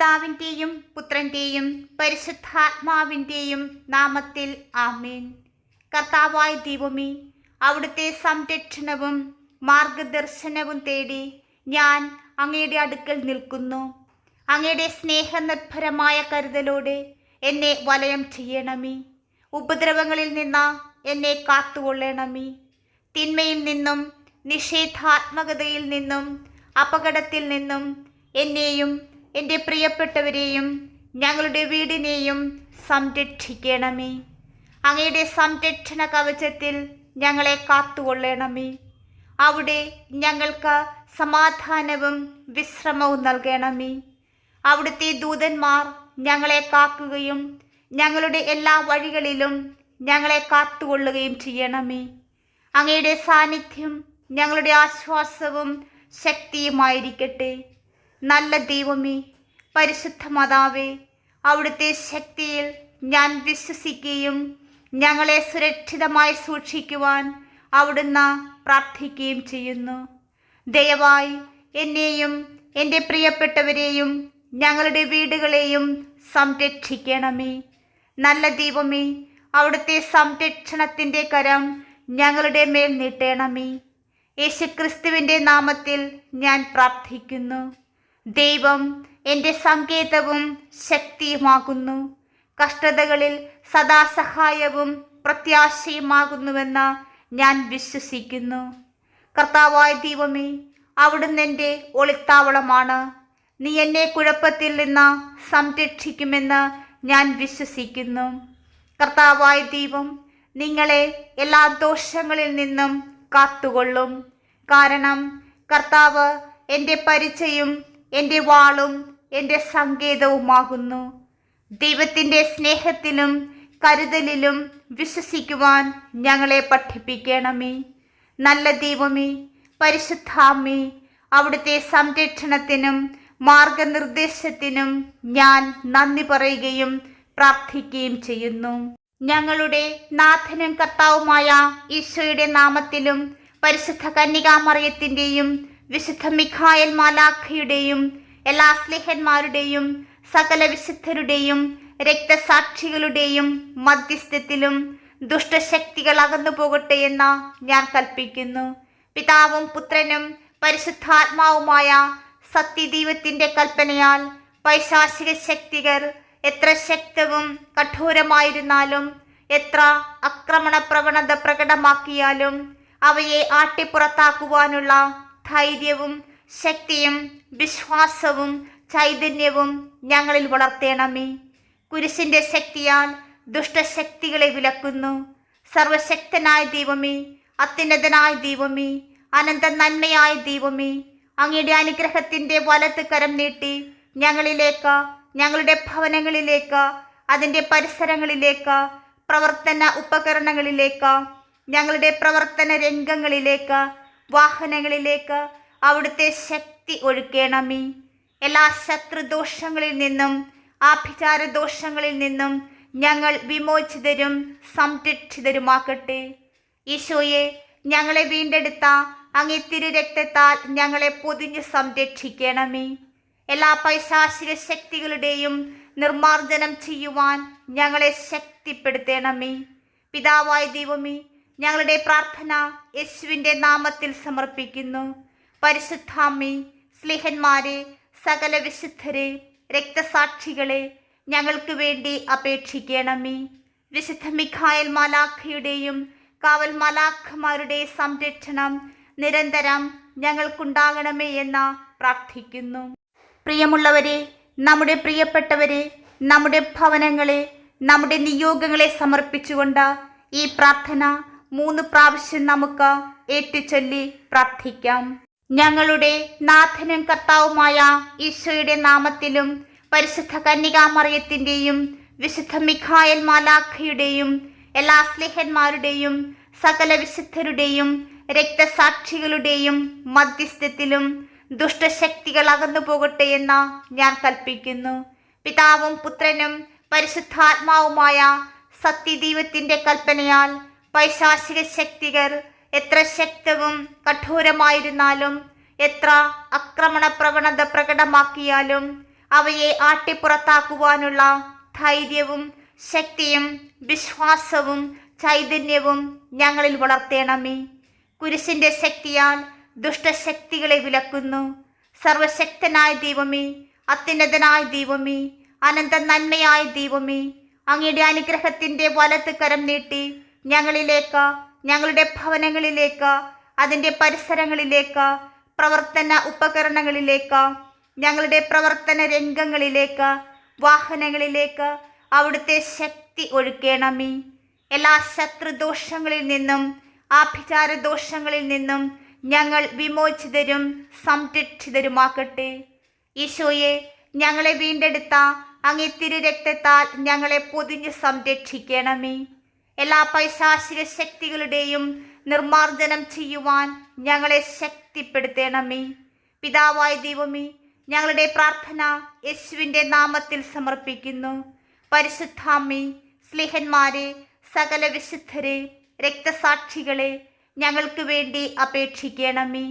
പിതാവിന്റെയും പുത്രന്റെയും പരിശുദ്ധാത്മാവിന്റെയും നാമത്തിൽ ആമേൻ. കർത്താവായ ദൈവമേ അവിടുത്തെ സംരക്ഷണവും മാർഗദർശനവും തേടി ഞാൻ അങ്ങയുടെ അടുക്കൽ നിൽക്കുന്നു. അങ്ങയുടെ സ്നേഹനിർഭരമായ കരുതലോടെ എന്നെ വലയം ചെയ്യണമേ. ഉപദ്രവങ്ങളിൽ നിന്ന് എന്നെ കാത്തുകൊള്ളണമേ. തിന്മയിൽ നിന്നും നിഷേധാത്മകതയിൽ നിന്നും അപകടത്തിൽ നിന്നും എന്നെയും എന്റെ പ്രിയപ്പെട്ടവരെയും ഞങ്ങളുടെ വീടിനെയും സംരക്ഷിക്കണമേ. അങ്ങയുടെ സംരക്ഷണ കവചത്തിൽ ഞങ്ങളെ കാത്തുകൊള്ളണമേ. അവിടെ ഞങ്ങൾക്ക് സമാധാനവും വിശ്രമവും നൽകണമേ. അവിടുത്തെ ദൂതന്മാർ ഞങ്ങളെ കാക്കുകയും ഞങ്ങളുടെ എല്ലാ വഴികളിലും ഞങ്ങളെ കാത്തുകൊള്ളുകയും ചെയ്യണമേ. അങ്ങയുടെ സാന്നിധ്യം ഞങ്ങളുടെ ആശ്വാസവും ശക്തിയുമായിരിക്കട്ടെ. നല്ല ദൈവമേ പരിശുദ്ധ മാതാവേ അവിടുത്തെ ശക്തിയിൽ ഞാൻ വിശ്വസിക്കുകയും ഞങ്ങളെ സുരക്ഷിതമായി സൂക്ഷിക്കുവാൻ അവിടുന്ന് പ്രാർത്ഥിക്കുകയും ചെയ്യുന്നു. ദയവായി എന്നെയും എന്റെ പ്രിയപ്പെട്ടവരെയും ഞങ്ങളുടെ വീടുകളെയും സംരക്ഷിക്കണമേ. നല്ല ദൈവമേ അവിടുത്തെ സംരക്ഷണത്തിന്റെ കരം ഞങ്ങളുടെ മേൽ നീട്ടണമേ. യേശുക്രിസ്തുവിന്റെ നാമത്തിൽ ഞാൻ പ്രാർത്ഥിക്കുന്നു. ദൈവം എന്റെ സങ്കേതവും ശക്തിയുമാകുന്നു. കഷ്ടതകളിൽ സദാസഹായവും പ്രത്യാശയുമാകുന്നുവെന്ന് ഞാൻ വിശ്വസിക്കുന്നു. കർത്താവായ ദൈവമേ അവിടുന്ന് എന്റെ ഒളിത്താവളമാണ്. നീ എന്നെ കുഴപ്പത്തിൽ നിന്ന് സംരക്ഷിക്കുമെന്ന് ഞാൻ വിശ്വസിക്കുന്നു. കർത്താവായ ദൈവം നിങ്ങളെ എല്ലാ ദോഷങ്ങളിൽ നിന്നും കാത്തുകൊള്ളും. കാരണം കർത്താവ് എന്റെ പരിചയം എന്റെ വാളും എന്റെ സങ്കേതവുമാകുന്നു. ദൈവത്തിന്റെ സ്നേഹത്തിലും കരുതലിലും വിശ്വസിക്കുവാൻ ഞങ്ങളെ പഠിപ്പിക്കണമേ. നല്ല ദൈവമേ പരിശുദ്ധാമേ അവിടുത്തെ സംരക്ഷണത്തിനും മാർഗനിർദ്ദേശത്തിനും ഞാൻ നന്ദി പറയുകയും പ്രാർത്ഥിക്കുകയും ചെയ്യുന്നു. ഞങ്ങളുടെ നാഥനും കർത്താവുമായ ഈശോയുടെ നാമത്തിലും പരിശുദ്ധ കന്യകാമറിയത്തിന്റെയും വിശുദ്ധ മിഖായൽ മാലാഖയുടെയും എല്ലാ സ്ലേഹന്മാരുടെയും സകല വിശുദ്ധരുടെയും രക്തസാക്ഷികളുടെയും മധ്യസ്ഥത്തിലും ദുഷ്ടശക്തികൾ അകന്നു പോകട്ടെ എന്ന് ഞാൻ കൽപ്പിക്കുന്നു. പിതാവും പുത്രനും പരിശുദ്ധാത്മാവുമായ സത്യദൈവത്തിന്റെ കൽപ്പനയാൽ പൈശാചിക ശക്തികൾ എത്ര ശക്തവും കഠോരമായിരുന്നാലും എത്ര ആക്രമണ പ്രവണത പ്രകടമാക്കിയാലും അവയെ ആട്ടിപ്പുറത്താക്കുവാനുള്ള ധൈര്യവും ശക്തിയും വിശ്വാസവും ചൈതന്യവും ഞങ്ങളിൽ വളർത്തേണമേ. കുരിശിന്റെ ശക്തിയാൽ ദുഷ്ടശക്തികളെ വിലക്കുന്നു. സർവശക്തനായ ദൈവമേ അത്യുന്നതനായ ദൈവമേ അനന്ത നന്മയായ ദൈവമേ അങ്ങയുടെ അനുഗ്രഹത്തിന്റെ വലത്ത് കരം നീട്ടി ഞങ്ങളിലേക്ക് ഞങ്ങളുടെ ഭവനങ്ങളിലേക്ക് അതിന്റെ പരിസരങ്ങളിലേക്ക് പ്രവർത്തന ഉപകരണങ്ങളിലേക്ക് ഞങ്ങളുടെ പ്രവർത്തന രംഗങ്ങളിലേക്ക് വാഹനങ്ങളിലേക്ക് അവിടുത്തെ ശക്തി ഒഴുക്കേണമേ. എല്ലാ ശത്രുദോഷങ്ങളിൽ നിന്നും ആഭിചാര ദോഷങ്ങളിൽ നിന്നും ഞങ്ങൾ വിമോചിതരും സംരക്ഷിതരുമാക്കട്ടെ ഈശോയെ ഞങ്ങളെ വീണ്ടെടുത്ത അങ്ങേ തിരുരക്തത്താൽ ഞങ്ങളെ പൊതിഞ്ഞ് സംരക്ഷിക്കണമേ. എല്ലാ പൈശാചിക ശക്തികളുടെയും നിർമാർജനം ചെയ്യുവാൻ ഞങ്ങളെ ശക്തിപ്പെടുത്തണമേ. പിതാവായ ദൈവമേ ഞങ്ങളുടെ പ്രാർത്ഥന യേശുവിന്റെ നാമത്തിൽ സമർപ്പിക്കുന്നു. പരിശുദ്ധാമി സ്ലിഹന്മാരെ സകല വിശുദ്ധരെ രക്തസാക്ഷികളെ ഞങ്ങൾക്ക് വേണ്ടി അപേക്ഷിക്കണമേ. വിശുദ്ധ മിഖായൽ മാലാഖയുടെയും കാവൽ മാലാഖമാരുടെ സംരക്ഷണം നിരന്തരം ഞങ്ങൾക്കുണ്ടാകണമേ എന്ന് പ്രാർത്ഥിക്കുന്നു. പ്രിയമുള്ളവരെ നമ്മുടെ പ്രിയപ്പെട്ടവരെ നമ്മുടെ ഭവനങ്ങളെ നമ്മുടെ നിയോഗങ്ങളെ സമർപ്പിച്ചുകൊണ്ട് ഈ പ്രാർത്ഥന മൂന്ന് പ്രാവശ്യം നമുക്ക് ഏറ്റുചൊല്ലി പ്രാർത്ഥിക്കാം. ഞങ്ങളുടെ നാഥനും കർത്താവുമായ ഈശോയുടെ നാമത്തിലും പരിശുദ്ധ കന്യകാമറിയത്തിന്റെയും വിശുദ്ധ മിഖായൽ മാലാഖയുടെയും എല്ലാ സ്നേഹന്മാരുടെയും സകല വിശുദ്ധരുടെയും രക്തസാക്ഷികളുടെയും മധ്യസ്ഥത്തിലും ദുഷ്ടശക്തികൾ അകന്നു പോകട്ടെ എന്ന് ഞാൻ കൽപ്പിക്കുന്നു. പിതാവും പുത്രനും പരിശുദ്ധാത്മാവുമായ സത്യദൈവത്തിന്റെ കൽപ്പനയാൽ പൈശാചിക ശക്തികൾ എത്ര ശക്തവും കഠോരമായിരുന്നാലും എത്ര ആക്രമണ പ്രവണത പ്രകടമാക്കിയാലും അവയെ ആട്ടിപ്പുറത്താക്കുവാനുള്ള ധൈര്യവും ശക്തിയും വിശ്വാസവും ചൈതന്യവും ഞങ്ങളിൽ വളർത്തേണമേ. കുരിശിന്റെ ശക്തിയാൽ ദുഷ്ടശക്തികളെ വിലക്കുന്നു. സർവശക്തനായ ദൈവമേ അത്യുന്നതനായ ദൈവമേ അനന്ത നന്മയായ ദൈവമേ അങ്ങയുടെ അനുഗ്രഹത്തിന്റെ വലത്ത് കരം നീട്ടി ഞങ്ങളിലേക്ക് ഞങ്ങളുടെ ഭവനങ്ങളിലേക്ക് അതിന്റെ പരിസരങ്ങളിലേക്ക് പ്രവർത്തന ഉപകരണങ്ങളിലേക്ക് ഞങ്ങളുടെ പ്രവർത്തന രംഗങ്ങളിലേക്ക് വാഹനങ്ങളിലേക്ക് അവിടുത്തെ ശക്തി ഒഴുക്കേണമേ. എല്ലാ ശത്രുദോഷങ്ങളിൽ നിന്നും ആഭിചാര ദോഷങ്ങളിൽ നിന്നും ഞങ്ങൾ വിമോചിതരും സംരക്ഷിതരുമാക്കട്ടെ ഈശോയെ ഞങ്ങളെ വീണ്ടെടുത്ത അങ്ങേ തിരുരക്തത്താൽ ഞങ്ങളെ പൊതിഞ്ഞ് സംരക്ഷിക്കണമേ. എല്ലാ പൈശാചിക ശക്തികളുടെയും നിർമ്മാർജനം ചെയ്യുവാൻ ഞങ്ങളെ ശക്തിപ്പെടുത്തണമേ. പിതാവായ ദൈവമേ ഞങ്ങളുടെ പ്രാർത്ഥന യേശുവിന്റെ നാമത്തിൽ സമർപ്പിക്കുന്നു. പരിശുദ്ധാമ്മി സ്ലിഹന്മാരെ സകല വിശുദ്ധരെ രക്തസാക്ഷികളെ ഞങ്ങൾക്ക് വേണ്ടി അപേക്ഷിക്കണമേ.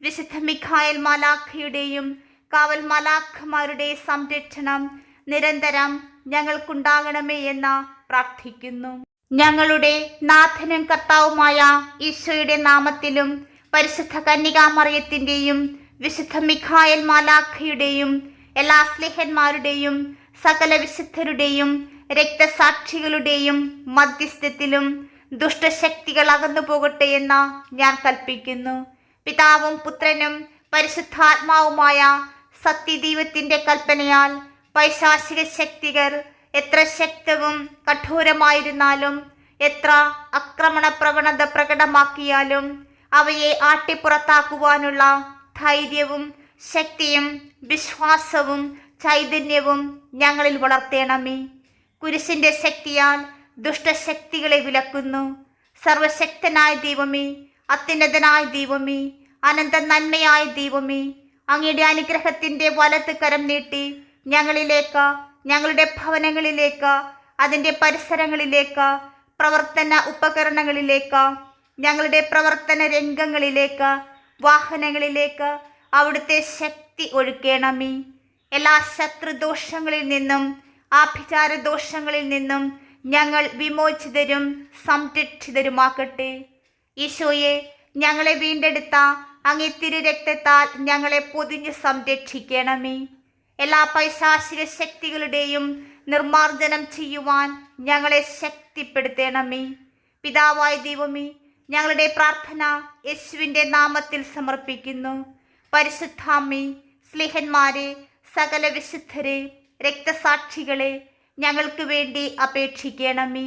വിശുദ്ധ മിഖായൽ മാലാഖയുടെയും കാവൽ മാലാഖമാരുടെ സംരക്ഷണം നിരന്തരം ഞങ്ങൾക്കുണ്ടാകണമേ എന്ന് പ്രാർത്ഥിക്കുന്നു. ഞങ്ങളുടെ നാഥനും കർത്താവുമായ ഈശോയുടെ നാമത്തിലും പരിശുദ്ധ കന്യകാമറിയത്തിന്റെയും വിശുദ്ധ മിഖായൽ മാലാഖയുടെയും എല്ലാ സ്ലേഹന്മാരുടെയും സകല വിശുദ്ധരുടെയും രക്തസാക്ഷികളുടെയും മധ്യസ്ഥത്തിലും ദുഷ്ടശക്തികൾ അകന്നു പോകട്ടെ എന്ന് ഞാൻ കൽപ്പിക്കുന്നു. പിതാവും പുത്രനും പരിശുദ്ധാത്മാവുമായ സത്യദൈവത്തിന്റെ കൽപ്പനയാൽ പൈശാചിക ശക്തികൾ എത്ര ശക്തവും കഠോരമായിരുന്നാലും എത്ര ആക്രമണ പ്രവണത പ്രകടമാക്കിയാലും അവയെ ആട്ടിപ്പുറത്താക്കുവാനുള്ള ധൈര്യവും ശക്തിയും വിശ്വാസവും ചൈതന്യവും ഞങ്ങളിൽ വളർത്തേണമേ. കുരിശിന്റെ ശക്തിയാൽ ദുഷ്ടശക്തികളെ വിലക്കുന്നു. സർവശക്തനായ ദൈവമേ അത്യുന്നതനായ ദൈവമേ അനന്ത നന്മയായ ദൈവമേ അങ്ങയുടെ അനുഗ്രഹത്തിന്റെ വലത്ത് കരം നീട്ടി ഞങ്ങളിലേക്ക് ഞങ്ങളുടെ ഭവനങ്ങളിലേക്ക് അതിന്റെ പരിസരങ്ങളിലേക്ക് പ്രവർത്തന ഉപകരണങ്ങളിലേക്ക് ഞങ്ങളുടെ പ്രവർത്തന രംഗങ്ങളിലേക്ക് വാഹനങ്ങളിലേക്ക് അവിടുത്തെ ശക്തി ഒഴുക്കേണമേ. എല്ലാ ശത്രുദോഷങ്ങളിൽ നിന്നും ആഭിചാര ദോഷങ്ങളിൽ നിന്നും ഞങ്ങൾ വിമോചിതരും സംരക്ഷിതരുമാക്കട്ടെ ഈശോയെ ഞങ്ങളെ വീണ്ടെടുത്ത അങ്ങേ തിരുരക്തത്താൽ ഞങ്ങളെ പൊതിഞ്ഞ് സംരക്ഷിക്കണമേ. എല്ലാ പൈശാചിക ശക്തികളുടെയും നിർമ്മാർജനം ചെയ്യുവാൻ ഞങ്ങളെ ശക്തിപ്പെടുത്തണമേ. പിതാവായ ദൈവമേ ഞങ്ങളുടെ പ്രാർത്ഥന യേശുവിന്റെ നാമത്തിൽ സമർപ്പിക്കുന്നു. പരിശുദ്ധാമി സ്ലിഹന്മാരെ സകല വിശുദ്ധരെ രക്തസാക്ഷികളെ ഞങ്ങൾക്ക് വേണ്ടി അപേക്ഷിക്കണമേ.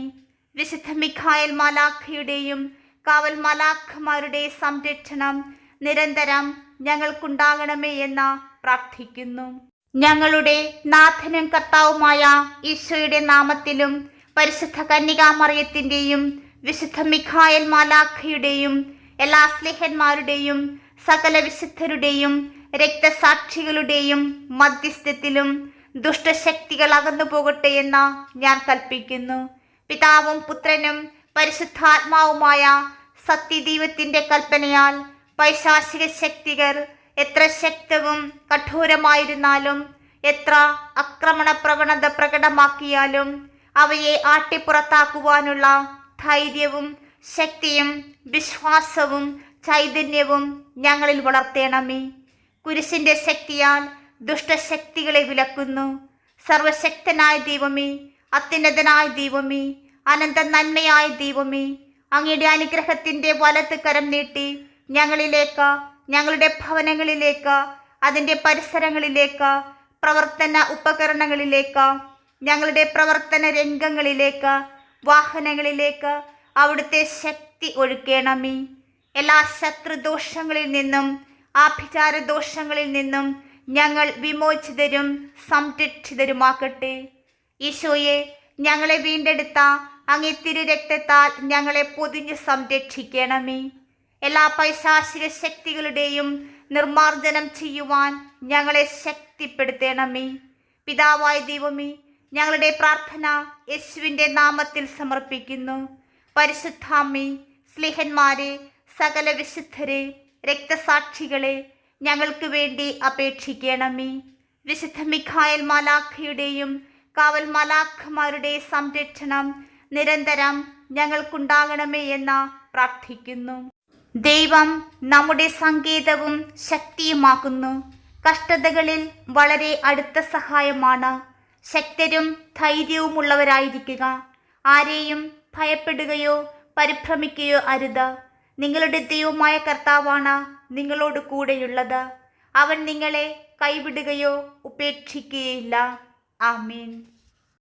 വിശുദ്ധ മിഖായൽ മാലാഖയുടെയും കാവൽ മാലാഖമാരുടെ സംരക്ഷണം നിരന്തരം ഞങ്ങൾക്കുണ്ടാകണമേ എന്ന് പ്രാർത്ഥിക്കുന്നു. ഞങ്ങളുടെ നാഥനും കർത്താവുമായ ഈശോയുടെ നാമത്തിലും പരിശുദ്ധ കന്യകാമറിയത്തിന്റെയും വിശുദ്ധ മിഖായൽ മാലാഖയുടെയും എല്ലാ സ്നേഹന്മാരുടെയും സകല വിശുദ്ധരുടെയും രക്തസാക്ഷികളുടെയും മധ്യസ്ഥത്തിലും ദുഷ്ടശക്തികൾ അകന്നു പോകട്ടെ എന്ന് ഞാൻ കൽപ്പിക്കുന്നു. പിതാവും പുത്രനും പരിശുദ്ധാത്മാവുമായ സത്യദൈവത്തിന്റെ കൽപ്പനയാൽ പൈശാചിക ശക്തികൾ എത്ര ശക്തവും കഠോരമായിരുന്നാലും എത്ര ആക്രമണ പ്രവണത പ്രകടമാക്കിയാലും അവയെ ആട്ടിപ്പുറത്താക്കുവാനുള്ള ധൈര്യവും ശക്തിയും വിശ്വാസവും ചൈതന്യവും ഞങ്ങളിൽ വളർത്തേണമേ. കുരിശിന്റെ ശക്തിയാൽ ദുഷ്ടശക്തികളെ വിലക്കുന്നു. സർവശക്തനായ ദൈവമേ അത്യുന്നതനായ ദൈവമേ അനന്ത നന്മയായ ദൈവമേ അങ്ങയുടെ അനുഗ്രഹത്തിന്റെ വലത്ത് കരം നീട്ടി ഞങ്ങളിലേക്ക് ഞങ്ങളുടെ ഭവനങ്ങളിലേക്ക് അതിന്റെ പരിസരങ്ങളിലേക്ക് പ്രവർത്തന ഉപകരണങ്ങളിലേക്ക് ഞങ്ങളുടെ പ്രവർത്തന രംഗങ്ങളിലേക്ക് വാഹനങ്ങളിലേക്ക് അവിടുത്തെ ശക്തി ഒഴുക്കേണമേ. എല്ലാ ശത്രുദോഷങ്ങളിൽ നിന്നും ആഭിചാര ദോഷങ്ങളിൽ നിന്നും ഞങ്ങൾ വിമോചിതരും സംരക്ഷിതരുമാക്കട്ടെ ഈശോയെ ഞങ്ങളെ വീണ്ടെടുത്ത അങ്ങേ തിരുരക്തത്താൽ ഞങ്ങളെ പൊതിഞ്ഞ് സംരക്ഷിക്കണമേ. എല്ലാ പൈശാചിക ശക്തികളുടെയും നിർമാർജനം ചെയ്യുവാൻ ഞങ്ങളെ ശക്തിപ്പെടുത്തണമേ. പിതാവായ ദൈവമേ ഞങ്ങളുടെ പ്രാർത്ഥന യേശുവിന്റെ നാമത്തിൽ സമർപ്പിക്കുന്നു. പരിശുദ്ധാമി സ്ലിഹന്മാരെ സകല വിശുദ്ധരെ രക്തസാക്ഷികളെ ഞങ്ങൾക്ക് വേണ്ടി അപേക്ഷിക്കണമേ. വിശുദ്ധ മിഖായൽ മാലാഖയുടെയും കാവൽ മാലാഖമാരുടെ സംരക്ഷണം നിരന്തരം ഞങ്ങൾക്കുണ്ടാകണമേ എന്ന് പ്രാർത്ഥിക്കുന്നു. ദൈവം നമ്മുടെ സങ്കേതവും ശക്തിയുമാക്കുന്നു. കഷ്ടതകളിൽ വളരെ അടുത്ത സഹായമാണ്. ശക്തരും ധൈര്യവുമുള്ളവരായിരിക്കുക. ആരെയും ഭയപ്പെടുകയോ പരിഭ്രമിക്കുകയോ അരുത്. നിങ്ങളുടെ ദൈവമായ കർത്താവാണ് നിങ്ങളോട് കൂടെയുള്ളത്. അവൻ നിങ്ങളെ കൈവിടുകയോ ഉപേക്ഷിക്കുകയില്ല. ആമീൻ.